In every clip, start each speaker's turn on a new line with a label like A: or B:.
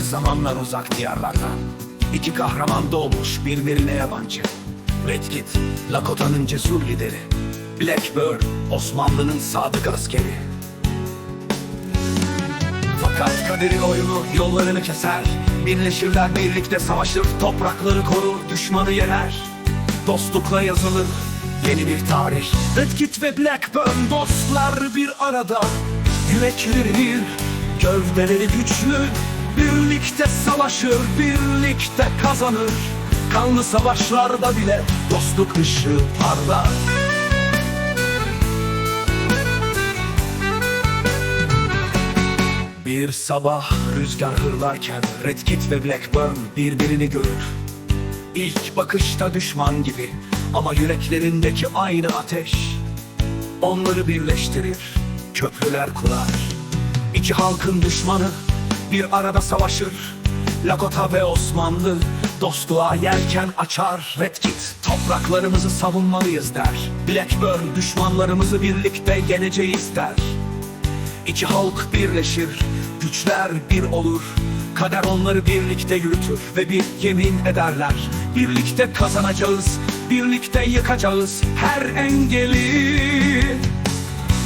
A: zamanlar uzak diyarlardan İki kahraman doğmuş birbirine yabancı. Red Kit, Lakota'nın cesur lideri. Blackbird, Osmanlı'nın sadık askeri. Fakat kaderin oyunu yollarını keser. Birleşirler birlikte savaşır Toprakları korur düşmanı yener. Dostlukla yazılır yeni bir tarih. Red Kit ve Blackburn dostlar bir arada. Yürekleri bir, gövdeleri güçlü Birlikte savaşır, birlikte kazanır. Kanlı savaşlarda bile dostluk ışığı parlar. Bir sabah rüzgar hırlarken Red Kit ve Blackburn birbirini görür. İlk bakışta düşman gibi ama yüreklerindeki aynı ateş Onları birleştirir, köprüler kurar. İki halkın düşmanı bir arada savaşır Lakota ve Osmanlı dostluğa yelken açar Red Kit topraklarımızı savunmalıyız der Blackburn düşmanlarımızı birlikte yeneceğiz der İki halk birleşir, güçler bir olur. Kader onları birlikte yürütür ve bir yemin ederler. Birlikte kazanacağız, birlikte yıkacağız her engeli.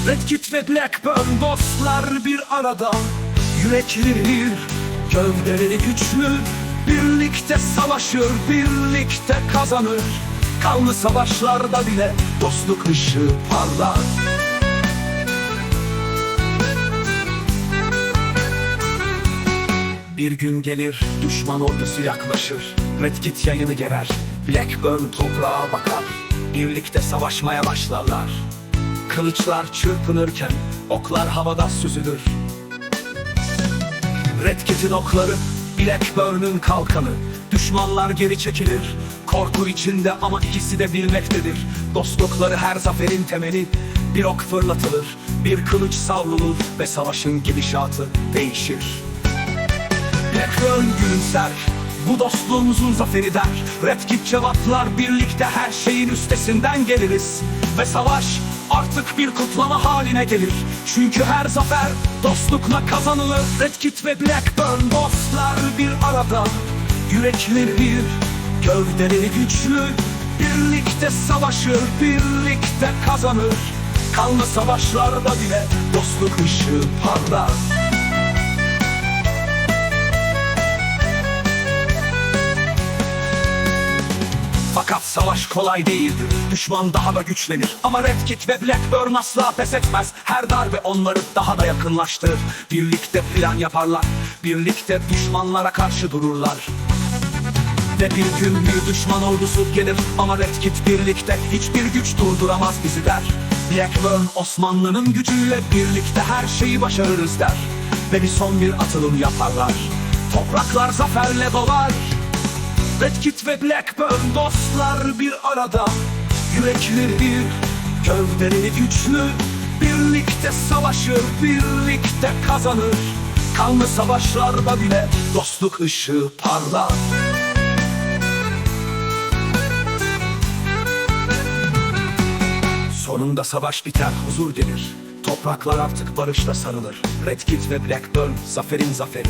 A: Red Kit ve Blackburn dostlar bir arada. Yürekleri bir, gövdeleri güçlü. Birlikte savaşır, birlikte kazanır. Kanlı savaşlarda bile dostluk ışığı parlar. Bir gün gelir düşman ordusu yaklaşır Red Kit yayını gerer Blackburn toprağa bakar Birlikte savaşmaya başlarlar Kılıçlar çırpınırken oklar havada süzülür Red Kit'in okları Blackburn'un kalkanı. Düşmanlar geri çekilir Korku içinde ama ikisi de bilmektedir. Dostlukları her zaferin temeli Bir ok fırlatılır Bir kılıç savrulur Ve savaşın gidişatı değişir. Blackburn gülümser Bu dostluğumuzun zaferi der. Red Kit cevaplar birlikte her şeyin üstesinden geliriz Ve savaş artık bir kutlama haline gelir. Çünkü her zafer dostlukla kazanılır. Red Kit ve Blackburn dostlar bir arada. Yürekleri bir, gövdeleri güçlü. Birlikte savaşır, birlikte kazanır. Kanlı savaşlarda bile dostluk ışığı parlar savaş kolay değildir Düşman daha da güçlenir. Ama Red Kit ve Blackburn asla pes etmez. Her darbe onları daha da yakınlaştırır. Birlikte plan yaparlar. Birlikte düşmanlara karşı dururlar. Ve bir gün bir düşman ordusu gelir. Ama Red Kit birlikte hiçbir güç durduramaz bizi der. Blackburn Osmanlı'nın gücüyle birlikte her şeyi başarırız der. Ve bir son bir atılım yaparlar. Topraklar zaferle dolar Red Kit ve Blackburn dostlar bir arada. Yürekleri bir, gövdeleri güçlü. Birlikte savaşır, birlikte kazanır. Kanlı savaşlarda bile dostluk ışığı parlar. Sonunda savaş biter, huzur gelir Topraklar artık barışla sarılır. Red Kit ve Blackburn zaferin zaferi